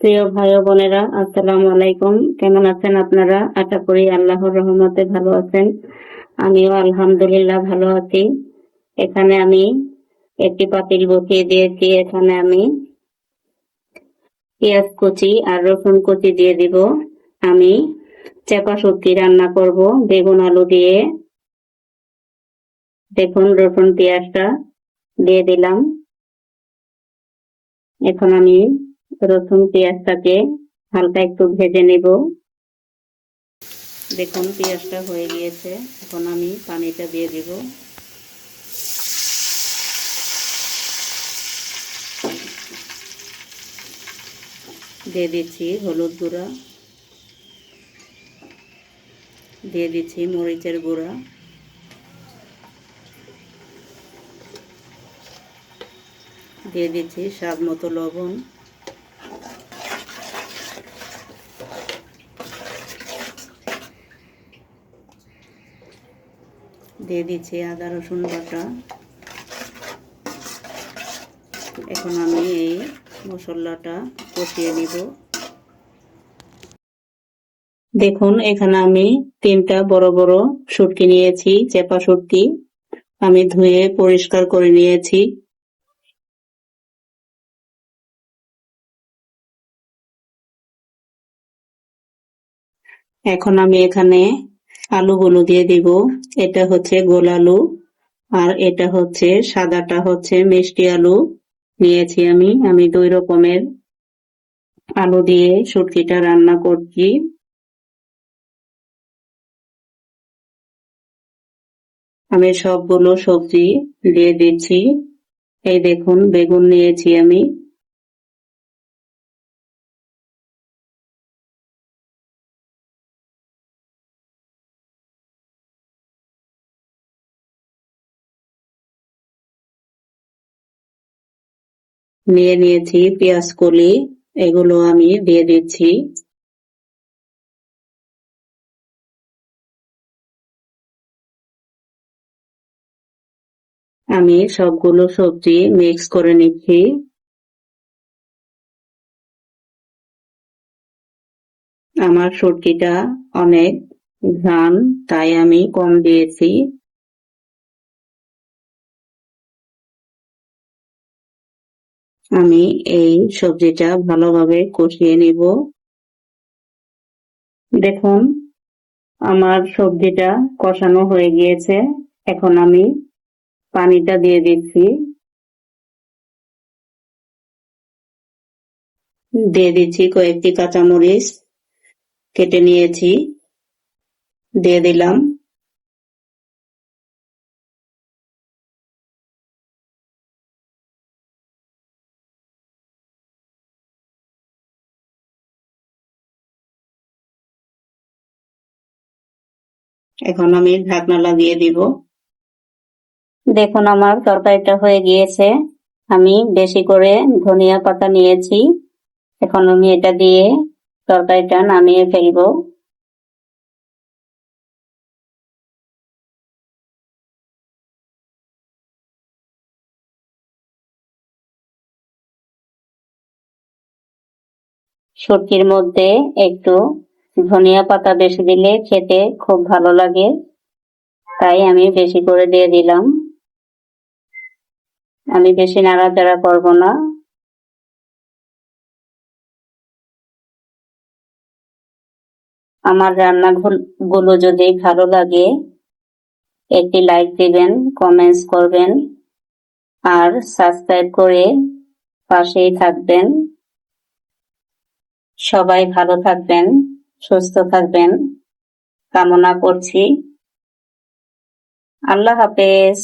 প্রিয় ভাই বোনেরা, আসসালামু আলাইকুম। কেমন আছেন আপনারা? আশা করি আল্লাহর রহমতে ভালো আছেন। আমিও আলহামদুলিল্লাহ ভালো আছি। এখানে আমি একটি পাতিল বসিয়ে দিয়েছি। এখানে আমি পেঁয়াজ কুচি আর রসুন কুচি দিয়ে দিব। আমি চেপা সবজি রান্না করব। বেগুন আলু দিয়ে দেখুন রসুন পেঁয়াজটা দিয়ে দিলাম। এখন আমি রসুন পেঁয়াজটাকে হালকা একটু ভেজে নেব। দেখুন, পেঁয়াজটা হয়ে গিয়েছে। এখন আমি পানিটা দিয়ে দিব। দিয়ে দিচ্ছি হলুদ গুঁড়া। দিয়ে দিচ্ছি মরিচের গুঁড়া। দিয়ে দিচ্ছি স্বাদ মতো লবণ। দিয়ে দিচ্ছি আদা, রসুন বাটা। এখন আমি এই মশলাটা কষিয়ে নিব। দেখুন, এখানে আমি তিনটা বড় বড় শুটকি নিয়েছি, চেপা শুটকি। আমি ধুয়ে পরিষ্কার করে নিয়েছি। এখন আমি এখানে আলুগুলো দিয়ে দিব। এটা হচ্ছে গোল আলু আর এটা হচ্ছে সাদাটা হচ্ছে মিষ্টি আলু। নিয়েছি আমি। আমি দুই রকমের আলু দিয়ে শুটকিটা রান্না করছি। আমি সবগুলো সবজি দিয়ে দিচ্ছি। এই দেখুন, বেগুন নিয়েছি আমি। নিয়ে নিয়েছি, পেঁয়াজ, কলি, এগুলো আমি দিয়ে দিচ্ছি। আমি সবগুলো সবজি মিক্স করে নিচ্ছি। আমার সবজিটা অনেক ঘ্রাণ, তাই আমি কম দিয়েছি। আমি এই সবজিটা ভালোভাবে কষিয়ে নিব। দেখুন, আমার সবজিটা কষানো হয়ে গিয়েছে। এখন আমি পানিটা দিয়ে দিচ্ছি। দিয়ে দিচ্ছি কয়েকটি কাঁচামরিচ, কেটে নিয়েছি। দিয়ে দিলাম। এখন আমি ঢাকনা লাগিয়ে দিব। দেখুন আমার তরকারিটা হয়ে গিয়েছে। আমি বেশি করে ধনিয়া পাতা নিয়েছি। এখন আমি এটা দিয়ে তরকারিটা নামিয়ে ফেলব। সবজির মধ্যে একটু ধনিয়া পাতা বেশি দিলে খেতে খুব ভালো লাগে। তাই আমি বেশি করে দিয়ে দিলাম। আমি বেশি নাড়াচাড়া করব না। আমার রান্নাগুলো যদি ভালো লাগে, একটি লাইক দিবেন কমেন্টস করবেন, আর সাবস্ক্রাইব করে পাশেই থাকবেন। সবাই ভালো থাকবেন। সুস্থ থাকবেন। কামনা করছি। আল্লাহ হাফেজ।